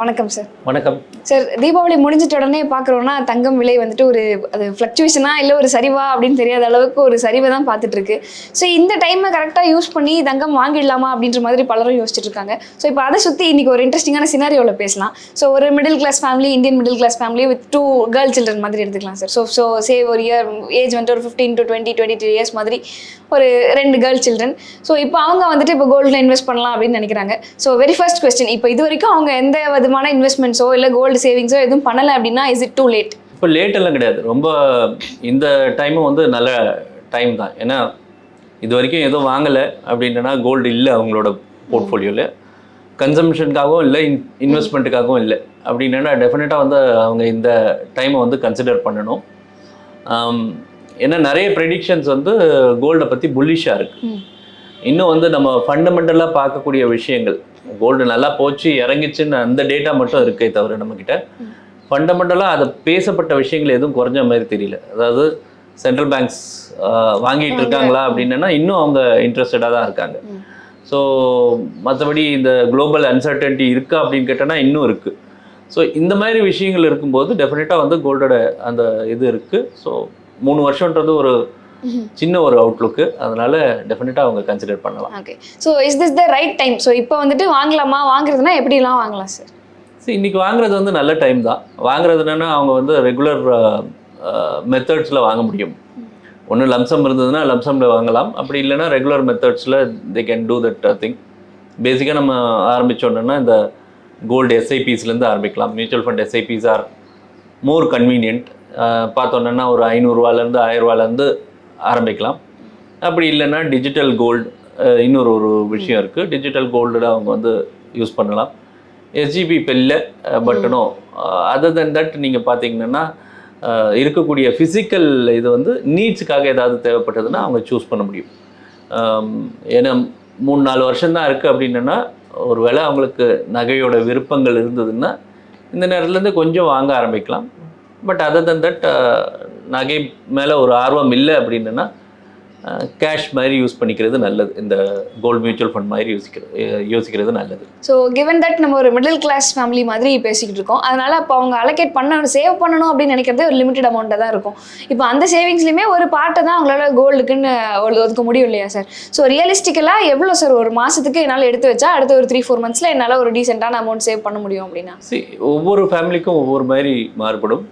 வணக்கம் சார் வணக்கம். சார் தீபாவளி முடிஞ்சிட்ட உடனே பார்க்குறோன்னா தங்கம் விலை வந்துட்டு ஒரு அது ஃப்ளக்சுவேஷனா இல்லை ஒரு சரிவா அப்படின்னு தெரியாத அளவுக்கு ஒரு சரிவை தான் பார்த்துட்டு இருக்கு ஸோ இந்த டைமை கரெக்டாக யூஸ் பண்ணி தங்கம் வாங்கிடலாமா அப்படின்ற மாதிரி பலரும் யோசிச்சுட்டு இருக்காங்க. ஸோ இப்போ அதை சுற்றி இன்னைக்கு ஒரு இன்ட்ரெஸ்டிங்கான சினாரியோவில் பேசலாம். ஸோ ஒரு middle class family Indian middle class family with two girl children மாதிரி எடுத்துக்கலாம் சார் ஸோ ஸோ சே ஒரு இயர் ஏஜ் வந்துட்டு ஒரு fifteen to twenty twenty three years மாதிரி ஒரு ரெண்டு கேர்ள் சில்ட்ரன் ஸோ இப்போ அவங்க வந்துட்டு இப்போ கோல்டில் இன்வெஸ்ட் பண்ணலாம் அப்படின்னு நினைக்கிறாங்க. ஸோ வெரி ஃபர்ஸ்ட் கொஸ்டின் இப்போ இது வரைக்கும் அவங்க எந்த விதமான இன்வெஸ்ட்மெண்ட்ஸோ இல்லை கோல்டு சேவிங்ஸோ எதுவும் பண்ணலை அப்படின்னா இஸ் இட் டூ லேட் இப்போ லேட் எல்லாம் கிடையாது. ரொம்ப இந்த டைமும் வந்து நல்ல டைம் தான். ஏன்னா இது வரைக்கும் எதுவும் வாங்கலை அப்படின்னா கோல்டு இல்லை அவங்களோட போர்ட்ஃபோலியோவில் கன்சம்ஷனுக்காகவும் இல்லை இன் இன்வெஸ்ட்மெண்ட்டுக்காகவும் இல்லை. அப்படின்னா டெஃபினட்டாக வந்து அவங்க இந்த டைமை வந்து கன்சிடர் பண்ணணும். ஏன்னா நிறைய ப்ரெடிக்ஷன்ஸ் வந்து கோல்டை பற்றி புல்லிஷாக இருக்குது. இன்னும் வந்து நம்ம ஃபண்டமெண்டலாக பார்க்கக்கூடிய விஷயங்கள் கோல்டு நல்லா போச்சு இறங்கிச்சுன்னு அந்த டேட்டா மட்டும் இருக்கே தவிர நம்மக்கிட்ட ஃபண்டமெண்டலாக அது பேசப்பட்ட விஷயங்கள் எதுவும் குறைஞ்ச மாதிரி தெரியல. அதாவது சென்ட்ரல் பேங்க்ஸ் வாங்கிட்டு இருக்காங்களா அப்படின்னா இன்னும் அவங்க இன்ட்ரெஸ்டடாக தான் இருக்காங்க. ஸோ மற்றபடி இந்த குளோபல் அன்சர்டன்ட்டி இருக்கா அப்படின்னு கேட்டோன்னா இன்னும் இருக்குது ஸோ இந்த மாதிரி விஷயங்கள் இருக்கும்போது டெஃபினட்டாக வந்து கோல்டோட அந்த இது இருக்குது ஸோ மூணு வருஷன்றது ஒரு சின்ன ஒரு அவுட்லுக்கு அதனால டெஃபினட்டாக அவங்க கன்சிடர் பண்ணலாம். Okay so is this the right time so இப்போ வந்துட்டு வாங்கலாமா? வாங்குறதுனா எப்படிலாம் வாங்கலாம் சார் சரி இன்னைக்கு வாங்குறது வந்து நல்ல டைம் தான். வாங்குறது என்னன்னா அவங்க வந்து ரெகுலர் மெத்தட்ஸில் வாங்க முடியும். ஒன்று லம்சம் இருந்ததுன்னா லம்சமில் வாங்கலாம். அப்படி இல்லைன்னா regular மெத்தட்ஸில் they can do that thing பேசிக்காக நம்ம ஆரம்பித்தோன்னா இந்த கோல்டு எஸ்ஐபிஸ்லேருந்து ஆரம்பிக்கலாம். Mutual fund SIPs are more convenient பார்த்தோன்னா ஒரு ஐநூறுரூவாலேருந்து ஆயிரரூவாலேருந்து ஆரம்பிக்கலாம். அப்படி இல்லைன்னா டிஜிட்டல் கோல்டு இன்னொரு ஒரு விஷயம் இருக்குது டிஜிட்டல் கோல்டில் அவங்க வந்து யூஸ் பண்ணலாம். எஸ்ஜிபி இப்போ இல்லை பட்டனோ அதர் தென் தட் நீங்கள் பார்த்தீங்கன்னா இருக்கக்கூடிய ஃபிசிக்கல் இது வந்து நீட்ஸுக்காக ஏதாவது தேவைப்பட்டதுன்னா அவங்க சூஸ் பண்ண முடியும். ஏன்னா மூணு நாலு வருஷம்தான் இருக்குது அப்படின்னா ஒரு வேளை அவங்களுக்கு நகையோட விருப்பங்கள் இருந்ததுன்னா இந்த நேரத்துலேருந்து கொஞ்சம் வாங்க ஆரம்பிக்கலாம். பட் அதர் தன் தட் நகை மேலே ஒரு ஆர்வம் இல்லை அப்படின்னா கேஷ் மாதிரி யூஸ் பண்ணிக்கிறது நல்லது. இந்த கோல்டு மியூச்சுவல் ஃபண்ட் மாதிரி யோசிக்கிறது யோசிக்கிறது நல்லது. ஸோ கிவன் தட் நம்ம ஒரு மிடில் கிளாஸ் ஃபேமிலி மாதிரி பேசிக்கிட்டு இருக்கோம் அதனால அப்போ அவங்க அலோகேட் பண்ண சேவ் பண்ணணும் அப்படின்னு நினைக்கிறதே ஒரு லிமிட்டட் அமௌண்ட்டாக தான் இருக்கும். இப்போ அந்த சேவிங்ஸ்லையுமே ஒரு பார்ட்டை தான் அவங்களால கோல்டுக்குன்னு ஒதுக்க முடியும் இல்லையா சார் ஸோ ரியலிஸ்டிக்கலாக எவ்வளோ சார் ஒரு மாதத்துக்கு என்னால் எடுத்து வச்சா அடுத்த ஒரு த்ரீ ஃபோர் மந்த்ஸில் என்னால் ஒரு டீசெண்டான அமௌண்ட் சேவ் பண்ண முடியும் அப்படின்னா? ஒவ்வொரு ஃபேமிலிக்கும் ஒவ்வொரு மாதிரி மாறுபடும்.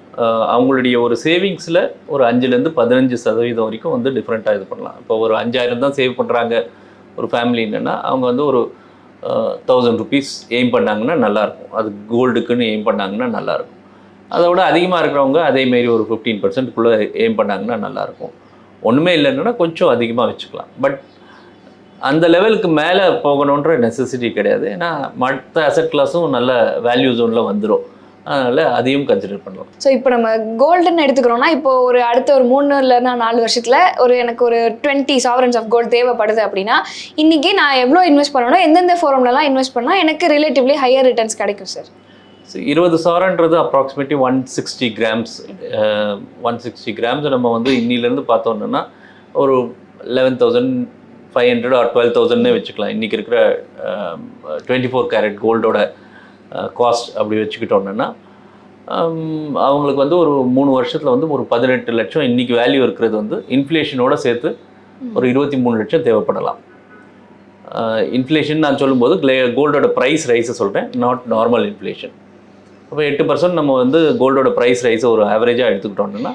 அவங்களுடைய ஒரு சேவிங்ஸில் ஒரு அஞ்சுலேருந்து பதினஞ்சு சதவீதம் வரைக்கும் வந்து டிஃப்ரெண்ட்டாக இது பண்ணலாம். இப்போ ஒரு அஞ்சாயிரம் தான் சேவ் பண்ணுறாங்க ஒரு ஃபேமிலி என்னன்னா அவங்க வந்து ஒரு தௌசண்ட் ருபீஸ் எய்ம் பண்ணாங்கன்னா நல்லாயிருக்கும். அது கோல்டுக்குன்னு எய்ம் பண்ணாங்கன்னா நல்லாயிருக்கும். அதை விட அதிகமாக இருக்கிறவங்க அதேமாரி ஒரு ஃபிஃப்டீன் பர்சன்ட்குள்ளே எய்ம் பண்ணாங்கன்னா நல்லாயிருக்கும். ஒன்றுமே இல்லைன்னா கொஞ்சம் அதிகமாக வச்சுக்கலாம். பட் அந்த லெவலுக்கு மேலே போகணுன்ற நெசசிட்டி கிடையாது. ஏன்னா மற்ற அசட் கிளாஸும் நல்ல வேல்யூ ஜோனில் வந்துடும் அதனால் அதையும் கன்சிடர் பண்ணலாம். ஸோ இப்போ நம்ம கோல்டுன்னு எடுத்துக்கிறோம்னா இப்போ ஒரு அடுத்த ஒரு மூணு இல்லைன்னா நாலு வருஷத்தில் ஒரு எனக்கு ஒரு டுவெண்ட்டி சாவரன்ஸ் ஆஃப் கோல்டு தேவைப்படுது அப்படின்னா இன்னைக்கு நான் எவ்வளோ இன்வெஸ்ட் பண்ணணும் எந்தெந்த ஃபோரம்லலாம் இன்வெஸ்ட் பண்ணால் எனக்கு ரிலேட்டிவ்லி ஹையர் ரிட்டர்ன்ஸ் கிடைக்கும் சார் இருபது சாரன்றது approximately one sixty grams one sixty grams நம்ம வந்து இன்னிலேருந்து பார்த்தோம்னா ஒரு eleven thousand five hundred or twelve தௌசண்ட்னே வச்சுக்கலாம். இன்றைக்கி இருக்கிற டுவெண்ட்டி ஃபோர் கேரட் கோல்டோட காஸ்ட் அப்படி வச்சுக்கிட்டோம்னா ஹம், அவங்களுக்கு வந்து ஒரு மூணு வருஷத்தில் வந்து ஒரு பதினெட்டு லட்சம் இன்றைக்கி வேல்யூ இருக்கிறது வந்து இன்ஃப்ளேஷனோட சேர்த்து ஒரு இருபத்தி மூணு லட்சம் தேவைப்படலாம். இன்ஃப்ளேஷன் நான் சொல்லும்போது கோல்டோட ப்ரைஸ் ரைஸை சொல்கிறேன் நாட் நார்மல் இன்ஃப்ளேஷன் அப்போ எட்டு பர்சன்ட் நம்ம வந்து கோல்டோட ப்ரைஸ் ரைஸை ஒரு ஆவரேஜாக எடுத்துக்கிட்டோம்னா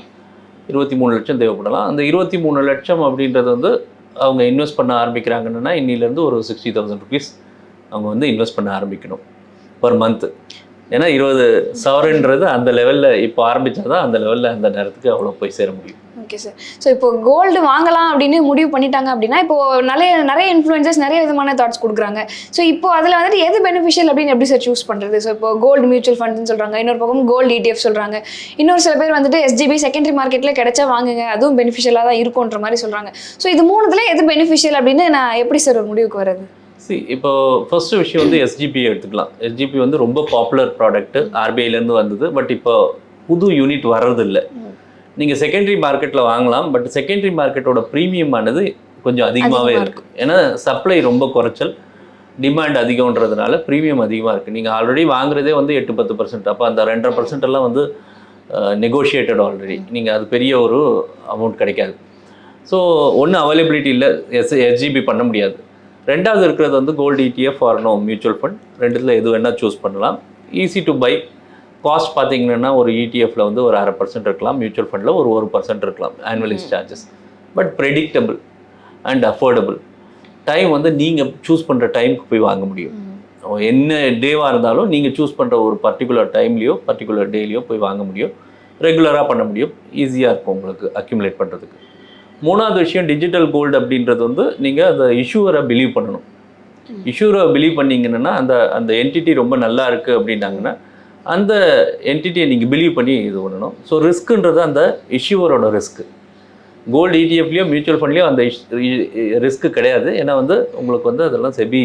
இருபத்தி மூணு லட்சம் தேவைப்படலாம். அந்த இருபத்தி மூணு லட்சம் அப்படின்றது வந்து அவங்க இன்வெஸ்ட் பண்ண ஆரம்பிக்கிறாங்கன்னா இன்னிலேருந்து ஒரு சிக்ஸ்டி தௌசண்ட் ருபீஸ் அவங்க வந்து இன்வெஸ்ட் பண்ண ஆரம்பிக்கணும். பர் மந்த்து ஏன்னா இருபது சவரன்றது அந்த லெவலில் இப்போ ஆரம்பித்தா தான் அந்த லெவலில் அந்த நேரத்துக்கு அவ்வளோ போய் சேர முடியும். ஓகே சார் ஸோ இப்போ கோல்டு வாங்கலாம் அப்படின்னு முடிவு பண்ணிட்டாங்க அப்படின்னா இப்போ நிறைய நிறைய இன்ஃப்ளூயன்சஸ் நிறைய விதமான தாட்ஸ் கொடுக்குறாங்க. ஸோ இப்போ அதில் வந்துட்டு எது பெனிஃபிஷியல் அப்படின்னு எப்படி சார் சூஸ் பண்ணுறது ஸோ இப்போ கோல்டு மியூச்சுவல் ஃபண்ட்ஸ்னு சொல்கிறாங்க இன்னொரு பக்கம் கோல்டு இடிஎஃப் சொல்கிறாங்க இன்னொரு சில பேர் வந்துட்டு எஸ்ஜிபி செகண்டரி மார்க்கெட்டில் கிடைச்சா வாங்குங்க. அதுவும் பெனிஃபிஷியலாக தான் இருக்கும்ன்ற மாதிரி சொல்கிறாங்க ஸோ இது மூணுத்துல எது பெனிஃபிஷியல் அப்படின்னு நான் எப்படி சார் ஒரு முடிவுக்கு வர்றது? சி இப்போ ஃபர்ஸ்ட் விஷயம் வந்து எஸ்ஜிபி எடுத்துக்கலாம். எஸ்ஜிபி வந்து ரொம்ப பாப்புலர் ப்ராடக்ட் ஆர்பிஐலேருந்து வந்தது. பட் இப்போ புது யூனிட் வர்றதில்ல. நீங்கள் செகண்டரி மார்க்கெட்டில் வாங்கலாம். பட் செகண்டரி மார்க்கெட்டோட ப்ரீமியம் ஆனது கொஞ்சம் அதிகமாகவே அதிகமா இருக்கு. ஏன்னா சப்ளை ரொம்ப குறைச்சல். டிமாண்ட் அதிகம்ன்றதுனால ப்ரீமியம் அதிகமாக இருக்குது நீங்கள் ஆல்ரெடி வாங்குறதே வந்து எட்டு பத்து பர்சன்ட் அப்போ அந்த ரெண்டரை பர்சன்ட் எல்லாம் வந்து நெகோஷியேட்டட் ஆல்ரெடி நீங்கள் அது பெரிய ஒரு அமௌண்ட் கிடைக்காது. ஸோ ஒன்று அவைலபிலிட்டி இல்லை. எஸ் எஸ்ஜிபி பண்ண முடியாது. ரெண்டாவது இருக்கிறது வந்து gold E ETF or no mutual fund ரெண்டுத்தில் எது வேணால் சூஸ் பண்ணலாம். ஈஸி டு பை காஸ்ட் பார்த்தீங்கன்னா ஒரு இடிஎஃப்ல வந்து ஒரு அரை பர்சன்ட் இருக்கலாம். மியூச்சுவல் ஃபண்டில் ஒரு ஒரு பர்சன்ட் இருக்கலாம். ஆனுவலிஸ் charges but predictable and affordable time வந்து நீங்கள் சூஸ் பண்ணுற டைமுக்கு போய் வாங்க முடியும். என்ன டேவாக இருந்தாலும் நீங்கள் சூஸ் பண்ணுற ஒரு பர்டிகுலர் டைம்லேயோ பர்டிகுலர் டேலையோ போய் வாங்க முடியும். ரெகுலராக பண்ண முடியும். ஈஸியாக இருக்கும் உங்களுக்கு அக்யூமுலேட் பண்ணுறதுக்கு மூணாவது விஷயம் டிஜிட்டல் கோல்டு அப்படின்றது வந்து நீங்கள் அந்த இஷ்யூவரை பிலீவ் பண்ணணும். இஷ்யூரை பிலீவ் பண்ணீங்கன்னா அந்த அந்த என்டிட்டி ரொம்ப நல்லா இருக்குது அப்படின்னாங்கன்னா அந்த என்டிட்டியை நீங்கள் பிலீவ் பண்ணி இது பண்ணணும். ஸோ ரிஸ்க்குன்றது அந்த இஷ்யூவரோட ரிஸ்க்கு கோல்டு இடிஎஃப்லேயோ மியூச்சுவல் ஃபண்ட்லேயோ அந்த ரிஸ்க்கு கிடையாது. ஏன்னா வந்து உங்களுக்கு வந்து அதெல்லாம் செபி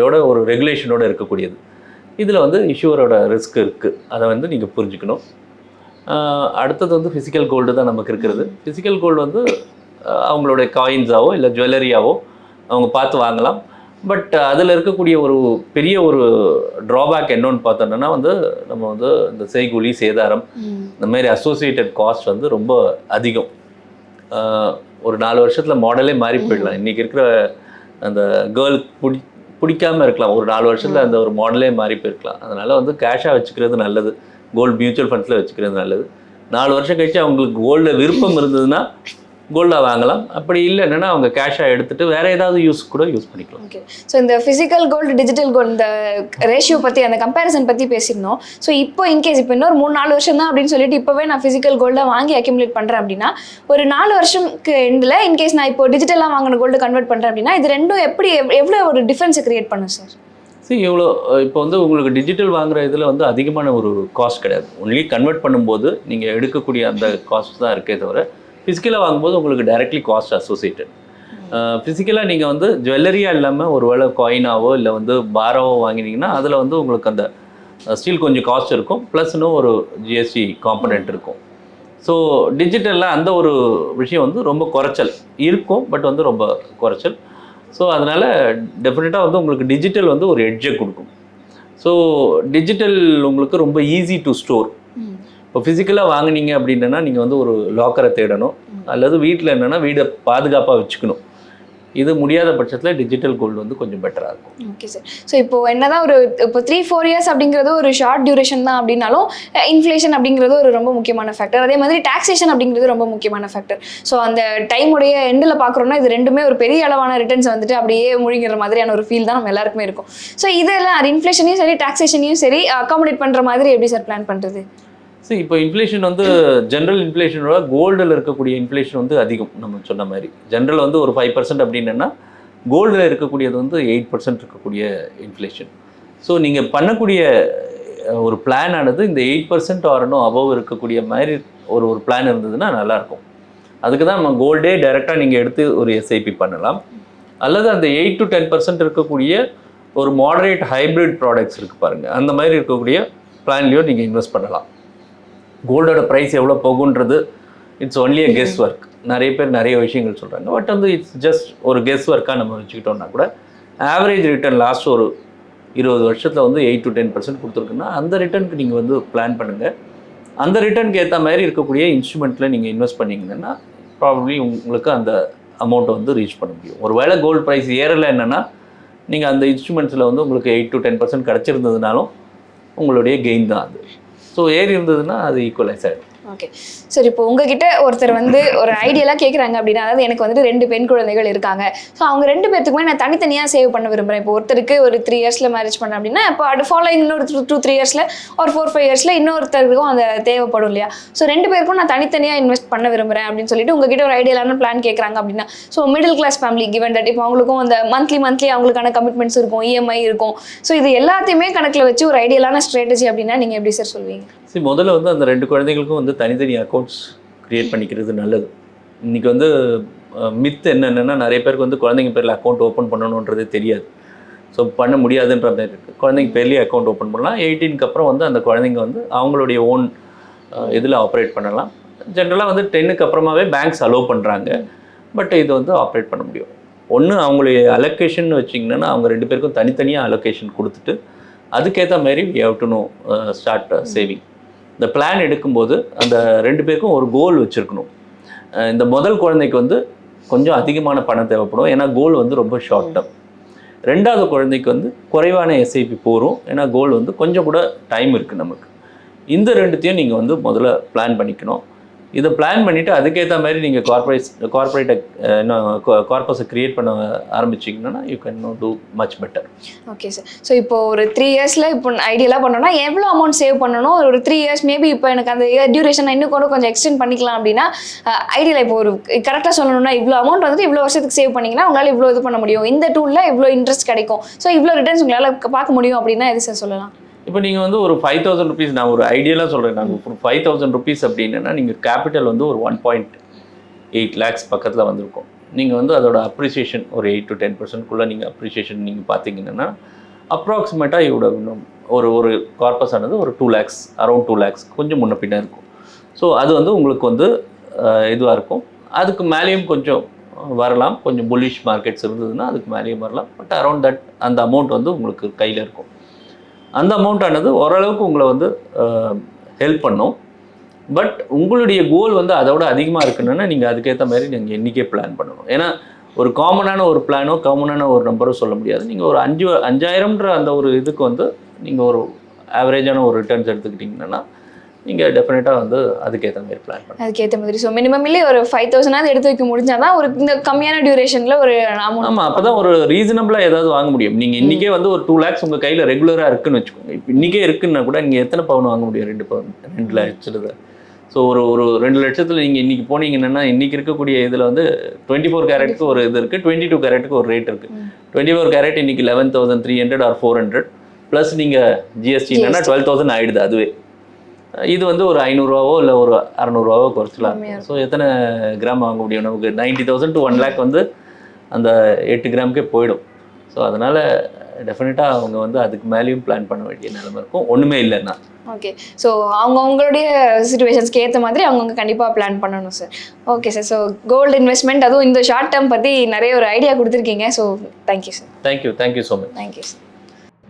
யோட ஒரு ரெகுலேஷனோட இருக்கக்கூடியது. இதில் வந்து இஷ்யூவரோட ரிஸ்க் இருக்குது அதை வந்து நீங்கள் புரிஞ்சுக்கணும். அடுத்தது வந்து ஃபிசிக்கல் கோல்டு தான் நமக்கு இருக்கிறது. ஃபிசிக்கல் கோல்டு வந்து அவங்களுடைய காயின்ஸாவோ இல்லை ஜுவல்லரியாவோ அவங்க பார்த்து வாங்கலாம். பட் அதில் இருக்கக்கூடிய ஒரு பெரிய ஒரு ட்ராபேக் என்னன்னு பார்த்தோன்னா வந்து நம்ம வந்து இந்த செய்கூலி சேதாரம் இந்த மாதிரி அசோசியேட்டட் காஸ்ட் வந்து ரொம்ப அதிகம். ஒரு நாலு வருஷத்தில் மாடலே மாறி போயிடலாம். இன்றைக்கி இருக்கிற அந்த கேர்ள் பிடி பிடிக்காம இருக்கலாம். ஒரு நாலு வருஷத்தில் அந்த ஒரு மாடலே மாறி போயிருக்கலாம். அதனால் வந்து கேஷாக வச்சுக்கிறது நல்லது. கோல்டு மியூச்சுவல் ஃபண்ட்ஸில் வச்சுக்கிறது நல்லது. நாலு வருஷம் கழிச்சு அவங்களுக்கு கோல்டில் விருப்பம் இருந்ததுன்னா கோல்டாக வாங்கலாம். அப்படி இல்லைன்னா அவங்க கேஷாக எடுத்துட்டு வேற ஏதாவது யூஸ் கூட யூஸ் பண்ணிக்கலாம். ஓகே ஸோ இந்த ஃபிசிக்கல் கோல்டு டிஜிட்டல் கோல்டு இந்த ரேஷியோ பற்றி அந்த கம்பேரிசன் பற்றி பேசியிருந்தோம். ஸோ இப்போ இன்கேஸ் இப்போ இன்னொரு மூணு நாலு வருஷம் தான் அப்படின்னு சொல்லிட்டு இப்போவே நான் ஃபிசிக்கல் கோல்டை வாங்கி அக்யூமுலேட் பண்ணுறேன் அப்படின்னா ஒரு நாலு வருஷம்க்கு எண்டில் இன்கேஸ் நான் இப்போ டிஜிட்டலாக வாங்கின கோல்டு கன்வெர்ட் பண்ணுறேன் அப்படின்னா இது ரெண்டும் எப்படி எவ்வளோ ஒரு டிஃப்ரென்ஸை கிரியேட் பண்ணும் சார் இவ்வளோ இப்போ வந்து உங்களுக்கு டிஜிட்டல் வாங்குற இதில் வந்து அதிகமான ஒரு காஸ்ட் கிடையாது. ஒன்லி கன்வெர்ட் பண்ணும்போது நீங்கள் எடுக்கக்கூடிய அந்த காஸ்ட் தான் இருக்கே தவிர ஃபிசிக்கலாக வாங்கும்போது உங்களுக்கு டைரக்ட்லி காஸ்ட் அசோசியேட்டட் ஃபிசிக்கலாக நீங்கள் வந்து ஜுவல்லரியாக இல்லாமல் ஒரு வேளை காயினாவோ இல்லை வந்து பாராவோ வாங்கினீங்கன்னா அதில் வந்து உங்களுக்கு அந்த ஸ்டீல் கொஞ்சம் காஸ்ட் இருக்கும். ப்ளஸ் இன்னும் ஒரு ஜிஎஸ்டி காம்பனெண்ட் இருக்கும். ஸோ டிஜிட்டலில் அந்த ஒரு விஷயம் வந்து ரொம்ப குறைச்சல். இருக்கும் பட் வந்து ரொம்ப குறைச்சல். ஸோ அதனால் டெஃபினட்டாக வந்து உங்களுக்கு டிஜிட்டல் வந்து ஒரு எட்ஜை கொடுக்கும். ஸோ டிஜிட்டல் உங்களுக்கு ரொம்ப ஈஸி டு ஸ்டோர் இப்போ ஃபிசிக்கலாக வாங்குனீங்க அப்படின்னா நீங்கள் வந்து ஒரு லாக்கரை தேடணும். அல்லது வீட்டில் என்னென்னா வீடை பாதுகாப்பாக வச்சுக்கணும். இது முடியாத பட்சத்தில் டிஜிட்டல் கோல்டு வந்து கொஞ்சம் பெட்டராக இருக்கும். ஓகே சார் ஸோ இப்போ என்னதான் ஒரு இப்போ த்ரீ ஃபோர் இயர்ஸ் அப்படிங்கிறது ஒரு ஷார்ட் டியூரேஷன் தான் அப்படின்னாலும் இன்ஃப்ளேஷன் அப்படிங்கிறது ஒரு ரொம்ப முக்கியமான ஃபேக்டர் அதே மாதிரி டாக்ஸேஷன் அப்படிங்கிறது ரொம்ப முக்கியமான ஃபேக்டர் ஸோ அந்த டைமுடைய எண்டில் பார்க்குறோம்னா இது ரெண்டுமே ஒரு பெரிய அளவான ரிட்டர்ன்ஸ் வந்துட்டு அப்படியே முழுங்கிற மாதிரியான ஒரு ஃபீல் தான் நம்ம எல்லாருக்குமே இருக்கும். ஸோ இதெல்லாம் அது இன்ஃப்ளேஷனையும் சரி டாக்ஸேஷனையும் சரி அக்காமடேட் பண்ணுற மாதிரி எப்படி சார் பிளான் பண்ணுறது சரி இப்போ இன்ஃப்ளேஷன் வந்து ஜென்ரல் இன்ஃப்ளேஷனோட கோல்டில் இருக்கக்கூடிய இன்ஃப்ளேஷன் வந்து அதிகம் நம்ம சொன்ன மாதிரி. ஜென்ரல் வந்து ஒரு ஃபைவ் பர்சன்ட் அப்படின்னா கோல்டில் இருக்கக்கூடியது வந்து எயிட் பர்சன்ட் இருக்கக்கூடிய இன்ஃப்ளேஷன் ஸோ நீங்கள் பண்ணக்கூடிய ஒரு பிளான் ஆனது இந்த எயிட் பர்சன்ட் ஆரணும் அபவ் இருக்கக்கூடிய மாதிரி ஒரு ஒரு பிளான் இருந்ததுன்னா நல்லாயிருக்கும் அதுக்கு தான் நம்ம கோல்டே டைரெக்டாக நீங்கள் எடுத்து ஒரு எஸ்ஐபி பண்ணலாம். அல்லது அந்த எயிட் டு டென் பர்சன்ட் இருக்கக்கூடிய ஒரு மாடரேட் ஹைப்ரிட் ப்ராடக்ட்ஸ் இருக்குது பாருங்கள் அந்த மாதிரி இருக்கக்கூடிய பிளான்லேயும் நீங்கள் இன்வெஸ்ட் பண்ணலாம். கோல்டோட ப்ரைஸ் எவ்வளோ போகுன்றது it's only a guess work நிறைய பேர் நிறைய விஷயங்கள் சொல்கிறாங்க பட் வந்து இட்ஸ் ஜஸ்ட் ஒரு கெஸ் ஒர்க்காக நம்ம வச்சுக்கிட்டோம்னா கூட ஆவரேஜ் ரிட்டர்ன் லாஸ்ட் ஒரு இருபது வருஷத்தில் வந்து எயிட் டு டென் பர்சன்ட் கொடுத்துருக்குன்னா அந்த ரிட்டர்னுக்கு நீங்கள் வந்து பிளான் பண்ணுங்கள் அந்த ரிட்டர்னுக்கு ஏற்ற மாதிரி இருக்கக்கூடிய இன்ஸ்ட்ருமெண்ட்டில் நீங்கள் இன்வெஸ்ட் பண்ணிங்கன்னா ப்ராபப்ளி உங்களுக்கு அந்த அமௌண்ட்டை வந்து ரீச் பண்ண முடியும். ஒரு வேளை கோல்டு ப்ரைஸ் ஏறலை என்னென்னா நீங்கள் அந்த இன்ஸ்ட்ருமெண்ட்ஸில் வந்து உங்களுக்கு எயிட் டு டென் பர்சன்ட் கிடச்சிருந்ததுனாலும் உங்களுடைய கெயின் தான் அது. ஸோ ஏறி இருந்ததுன்னா அது ஈக்குவலைஸ் ஆகிடும் ஓகே சரி இப்போ உங்ககிட்ட ஒருத்தர் வந்து ஒரு ஐடியெல்லாம் கேட்குறாங்க அப்படின்னா அதாவது எனக்கு வந்துட்டு ரெண்டு பெண் குழந்தைகள் இருக்காங்க. ஸோ அவங்க ரெண்டு பேர்த்துக்குமே நான் தனித்தனியாக சேவ் பண்ண விரும்புகிறேன் இப்போ ஒருத்தருக்கு ஒரு த்ரீ இயர்ஸில் மேரேஜ் பண்ண அப்படின்னா இப்போ அது ஃபாலோயிங் இன்னொரு டூ டூ த்ரீ இயர்ஸில் ஒரு ஃபோர் ஃபைவ் இயர்ஸில் இன்னொருத்தருக்கும் அந்த தேவைப்படும் இல்லையா? ஸோ ரெண்டு பேருக்கும் நான் தனித்தனியாக இன்வெஸ்ட் பண்ண விரும்புகிறேன் அப்படின்னு சொல்லிட்டு உங்ககிட்ட ஒரு ஐடியலான பிளான் கேட்குறாங்க அப்படின்னா so middle class family given that இப்போ அவங்களுக்கும் அந்த மந்த்லி மந்த்லி அவங்களுக்கான கமிட்மெண்ட்ஸ் இருக்கும் இஎம்ஐ இருக்கும். ஸோ இது எல்லாத்தையுமே கணக்கில் வச்சு ஒரு ஐடியலான ஸ்ட்ராட்டஜி அப்படின்னா நீங்கள் எப்படி சார் சொல்வீங்க? சரி முதல்ல வந்து அந்த ரெண்டு குழந்தைகளுக்கும் வந்து தனித்தனி அக்கௌண்ட்ஸ் க்ரியேட் பண்ணிக்கிறது நல்லது. இன்றைக்கி வந்து மித் என்னென்னா நிறைய பேருக்கு வந்து குழந்தைங்க பேரில் அக்கௌண்ட் ஓப்பன் பண்ணணுன்றது தெரியாது. ஸோ பண்ண முடியாதுன்ற மாதிரி இருக்குது குழந்தைங்க பேர்லேயே அக்கௌண்ட் ஓப்பன் பண்ணலாம். எயிட்டீனுக்கு அப்புறம் வந்து அந்த குழந்தைங்க வந்து அவங்களுடைய ஓன் இதில் ஆப்ரேட் பண்ணலாம். ஜென்ரலாக வந்து டென்னுக்கு அப்புறமாவே பேங்க்ஸ் அலோவ் பண்ணுறாங்க பட் இது வந்து ஆப்ரேட் பண்ண முடியும். ஒன்று அவங்களுடைய அலொகேஷன் வச்சிங்கன்னா அவங்க ரெண்டு பேருக்கும் தனித்தனியாக அலொகேஷன் கொடுத்துட்டு அதுக்கேற்ற மாதிரி we have to know start saving இந்த பிளான் எடுக்கும்போது அந்த ரெண்டு பேருக்கும் ஒரு கோல் வச்சுருக்கணும். இந்த முதல் குழந்தைக்கு வந்து கொஞ்சம் அதிகமான பணம் தேவைப்படும். ஏன்னா கோல் வந்து ரொம்ப ஷார்ட் டேர்ம் ரெண்டாவது குழந்தைக்கு வந்து குறைவான எஸ்ஐபி போகும். ஏன்னா கோல் வந்து கொஞ்சம் கூட டைம் இருக்குது நமக்கு. இந்த ரெண்டுத்தையும் நீங்கள் வந்து முதல்ல பிளான் பண்ணிக்கணும். இதை பிளான் பண்ணிவிட்டு அதுக்கேற்ற மாதிரி நீங்கள் கார்பரேட் கார்பரேட்டை கார்பஸை க்ரியேட் பண்ண ஆரம்பிச்சிங்கன்னா you can no do much better okay sir so இப்போ ஒரு த்ரீ இயர்ஸில் இப்போ ஐடியலாக பண்ணோம்னா எவ்வளோ அமௌண்ட் சேவ் பண்ணணும்? ஒரு த்ரீ இயர்ஸ் மேபி இப்போ எனக்கு அந்த டியூரேஷன் இன்னும் கூட கொஞ்சம் எக்ஸ்டெண்ட் பண்ணிக்கலாம் அப்படின்னா ஐடியில் இப்போ ஒரு கரெக்டாக சொல்லணும்னா இவ்வளோ அமௌண்ட் வந்துட்டு இவ்வளோ வருஷத்துக்கு சேவ் பண்ணிங்கன்னா உங்களால் இவ்வளோ இது பண்ண முடியும். இந்த டூலில் இவ்வளோ இன்ட்ரெஸ்ட் கிடைக்கும். ஸோ இவ்வளோ ரிட்டர்ன்ஸ் உங்களால் பார்க்க முடியும் அப்படின்னா எது சார் சொல்லலாம்? இப்போ நீங்கள் வந்து ஒரு ஃபைவ் தௌசண்ட் ருபீஸ் நான் ஒரு ஐடியலாக சொல்கிறேன் நான் ஒரு ஃபைவ் தௌசண்ட் ருபீஸ் அப்படின்னா நீங்கள் கேபிட்டல் வந்து ஒரு ஒன் பாயிண்ட் எயிட் லேக்ஸ் பக்கத்தில் வந்திருக்கும். நீங்கள் வந்து அதோட அப்ரிசியேஷன் ஒரு எயிட் டு டென் பர்சன்ட்குள்ளே நீங்கள் அப்ரிசியேஷன் நீங்கள் பார்த்தீங்கன்னா அப்ராக்சிமேட்டாக இன்னும் ஒரு ஒரு கார்பஸ் ஆனது ஒரு two lakhs around two lakhs கொஞ்சம் முன்ன பின்ன இருக்கும். ஸோ அது வந்து உங்களுக்கு வந்து இதுவாக இருக்கும். அதுக்கு மேலேயும் கொஞ்சம் வரலாம். கொஞ்சம் புல்லிஷ் மார்க்கெட்ஸ் இருந்ததுன்னா அதுக்கு மேலேயும் வரலாம். பட் அரௌண்ட் தட் அந்த அமௌண்ட் வந்து உங்களுக்கு கையில் இருக்கும். அந்த அமௌண்ட்டானது ஓரளவுக்கு உங்களை வந்து ஹெல்ப் பண்ணும். பட் உங்களுடைய கோல் வந்து அதோட அதிகமாக இருக்குன்னா நீங்கள் அதுக்கேற்ற மாதிரி நீங்கள் இன்றைக்கே பிளான் பண்ணணும். ஏன்னா ஒரு காமனான ஒரு பிளானோ காமனான ஒரு நம்பரோ சொல்ல முடியாது. நீங்கள் ஒரு அஞ்சு அஞ்சாயிரம்ன்ற அந்த ஒரு இதுக்கு வந்து நீங்கள் ஒரு ஆவரேஜான ஒரு ரிட்டர்ன்ஸ் எடுத்துக்கிட்டிங்கன்னா நீங்கள் டெஃபினட்டாக வந்து அதுக்கேற்ற மாதிரி பிளான் பண்ணணும் அதுக்கேற்ற மாதிரி. ஸோ மினிமம் இல்லை ஒரு ஃபைவ் தௌசண்டாவது எடுத்து வைக்க முடிஞ்சாதான் ஒரு இந்த கம்மியான டியூரேஷனில் ஒரு அமௌண்ட் ஆமாம் அப்போ தான் ஒரு ரீசனபிளாக ஏதாவது வாங்க முடியும். நீங்கள் இன்றைக்கே வந்து ஒரு டூ லேக்ஸ் உங்கள் கையில் ரெகுலராக இருக்குன்னு வச்சுக்கோங்க. இப்போ இன்றைக்கே இருக்குன்னா கூட நீங்கள் எத்தனை பவுன் வாங்க முடியும்? ரெண்டு பவுன் ரெண்டு லட்சத்தில். ஸோ ஒரு ஒரு ரெண்டு லட்சத்தில் நீங்கள் இன்றைக்கி போனீங்கன்னா இன்றைக்கி இருக்கக்கூடிய இதில் வந்து டுவெண்ட்டி ஃபோர் கேரட்டுக்கு ஒரு இது இருக்குது டுவெண்ட்டி டூ கேரட்டுக்கு ஒரு ரேட் இருக்குது. டுவெண்ட்டி ஃபோர் கேரட் இன்றைக்கி eleven thousand three hundred or four hundred plus நீங்கள் ஜிஎஸ்டி என்னன்னா டுவெல் தௌசண்ட் ஆயிடுது அதுவே. இது வந்து ஒரு ஐநூறுரூவாவோ இல்லை ஒரு அறநூறுவாவோ குறைச்சலாம் ஸோ எத்தனை கிராம் வாங்க முடியும்? நமக்கு ninety thousand to one lakh வந்து அந்த எட்டு கிராமுக்கே போயிடும். ஸோ அதனால் டெஃபினட்டாக அவங்க வந்து அதுக்கு மேலேயும் பிளான் பண்ண வேண்டிய நிலைமை இருக்கும். ஒன்றுமே இல்லைன்னா. ஓகே ஸோ அவங்க அவங்களுடைய சுச்சுவேஷன்ஸ்க்கு ஏற்ற மாதிரி அவங்கவுங்க கண்டிப்பாக பிளான் பண்ணணும் sir okay sir so gold investment அதுவும் இந்த ஷார்ட் டேர்ம் பற்றி நிறைய ஒரு ஐடியா கொடுத்துருக்கீங்க. So thank you sir thank you thank you so much thank you sir